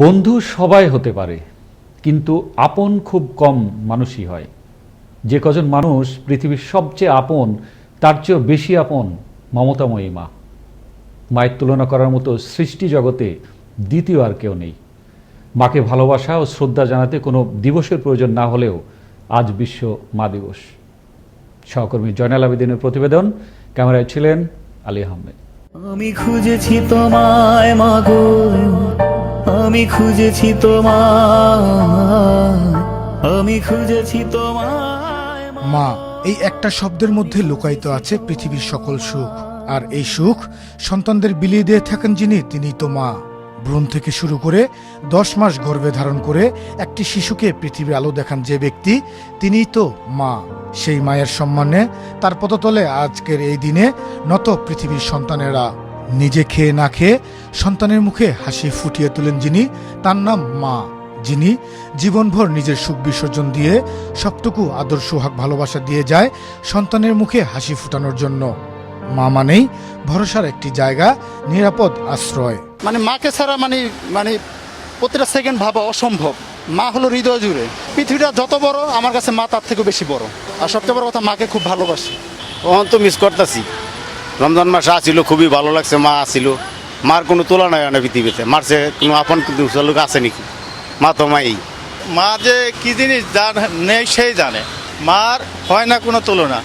বন্ধু সবাই হতে পারে, কিন্তু আপন খুব কম মানুষই হয়। যে কজন মানুষ পৃথিবীর সবচেয়ে আপন, তার চেয়েও বেশি আপন মমতাময়ী মা। মায়ের তুলনা করার মতো সৃষ্টি জগতে দ্বিতীয় আর কেউ নেই। মাকে ভালোবাসা ও শ্রদ্ধা জানাতে কোনো দিবসের প্রয়োজন না হলেও আজ বিশ্ব মা দিবস। সহকর্মী জয়নাল আবেদিনের প্রতিবেদন, ক্যামেরায় ছিলেন আলী আহমেদ। আমি খুঁজেছি তোমায় মাগো আমি খুঁজেছি আমি খুঁজেছি তোমায়, মা। মা, এই একটা শব্দের মধ্যে লুকায়িত আছে পৃথিবীর সকল সুখ। আর এই সুখ সন্তানদের বিলিয়ে দিয়ে থাকেন যিনি, তিনি তো মা। ভ্রূণ থেকে শুরু করে দশ মাস গর্ভে ধারণ করে একটি শিশুকে পৃথিবীর আলো দেখান যে ব্যক্তি তিনিই তো মা। সেই মায়ের সম্মানে তার পদতলে আজকের এই দিনে নত পৃথিবীর সন্তানেরা নিজে খেয়ে না খেয়ে সন্তানের মুখে হাসি ফুটিয়ে তোলেন যিনি তার নাম মা। যিনি জীবনভর নিজের সুখ বিসর্জন দিয়ে সবটুকু আদর সোহাগ ভালোবাসা দিয়ে যায় সন্তানের মুখে হাসি ফুটানোর জন্য। মা মানেই ভরসার একটি জায়গা নিরাপদ আশ্রয়। মানে মাকে ছাড়া মানে মানে প্রতিটা সেকেন্ড ভাবা অসম্ভব। মা হলো হৃদয় জুড়ে। পৃথিবীটা যত বড় আমার কাছে মা তার থেকে বেশি বড়। আর সবচেয়ে বড় কথা মাকে খুব ভালোবাসি। ওখান তো মিস করতেছি। রমজান মাসে আসিল খুবই ভালো লাগছে মা আসিল। মার কোনো তুলনা হয় না পৃথিবীতে। মার সে কোনো আপন কিন্তু লোক আছে নাকি? মা তো মাই। মা যে কি জিনিস যার নেই সেই জানে। মার হয় না কোনো তুলনা।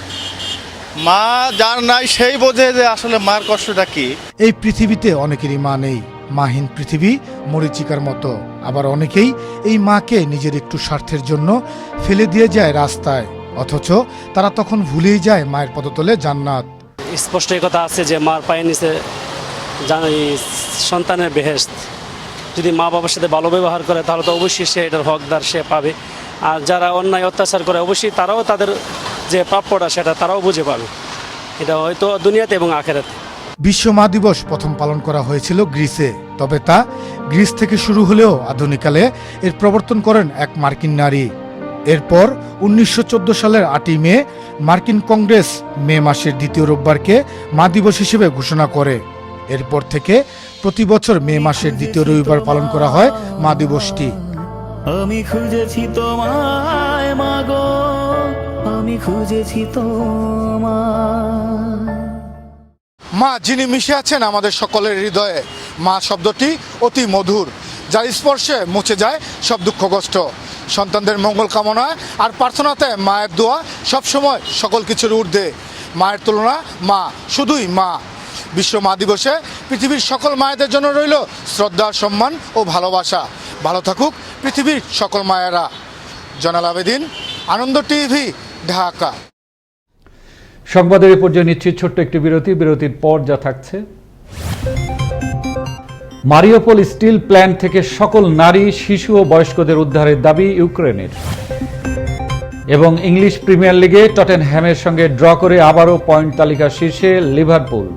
মা যার নাই সেই বোঝে যে আসলে মার কষ্টটা কি। এই পৃথিবীতে অনেকেরই মা নেই। মাহীন পৃথিবী মরিচিকার মতো। আবার অনেকেই এই মাকে নিজের একটু স্বার্থের জন্য ফেলে দিয়ে যায় রাস্তায়। অথচ তারা তখন ভুলেই যায় মায়ের পদতলে জান্নাত। স্পষ্ট কথা আছে যে মার পায়ের নিচে সন্তানের বেহেস্ত যদি মা বাবার সাথে ভালো ব্যবহার করে, তাহলে তো অবশ্যই সে এটার হকদার সে পাবে। আর যারা অন্যায় অত্যাচার করে, অবশ্যই তারাও তাদের যে প্রাপ্যটা সেটা তারাও বুঝে পাবে। এটা হয়তো দুনিয়াতে এবং আখেরাতে। বিশ্ব মা দিবস প্রথম পালন করা হয়েছিল গ্রিসে, তবে তা গ্রিস থেকে শুরু হলেও আধুনিকালে এর প্রবর্তন করেন এক মার্কিন নারী। এরপর উনিশশো চোদ্দ সালের আটই মে মার্কিন কংগ্রেস মে মাসের দ্বিতীয় রোববারকে মা দিবস হিসেবে ঘোষণা করে। এরপর থেকে প্রতি বছর মে মাসের দ্বিতীয় রবিবার পালন করা হয় মা দিবসটি। আমি খুঁজেছি তোমায় মাগো আমি খুঁজেছি তোমায়। মা যিনি মিশে আছেন আমাদের সকলের হৃদয়ে মা শব্দটি অতি মধুর যার স্পর্শে মুছে যায় সব দুঃখ কষ্ট সন্তানদের মঙ্গল কামনায় আর প্রার্থনাতে মায়ের দোয়া সবসময় সকল কিছুর ঊর্ধ্বে। মায়ের তুলনা মা, শুধুই মা। বিশ্ব মা দিবসে পৃথিবীর সকল মায়েদের জন্য রইল শ্রদ্ধা, সম্মান ও ভালোবাসা। ভালো থাকুক পৃথিবীর সকল মায়েরা। জনাল আবেদিন, আনন্দ টিভি, ঢাকা। সংবাদের এ পর্যায়ে নিচ্ছি ছোট্ট একটি বিরতি। বিরতির পর যা থাকছে। মারিওপোল স্টিল প্ল্যান্ট থেকে সকল নারী, শিশু ও বয়স্কদের উদ্ধারের দাবি ইউক্রেনের। এবং ইংলিশ প্রিমিয়ার লিগে টটেন হ্যামের সঙ্গে ড্র করে আবারও পয়েন্ট তালিকা শীর্ষে লিভারপুল।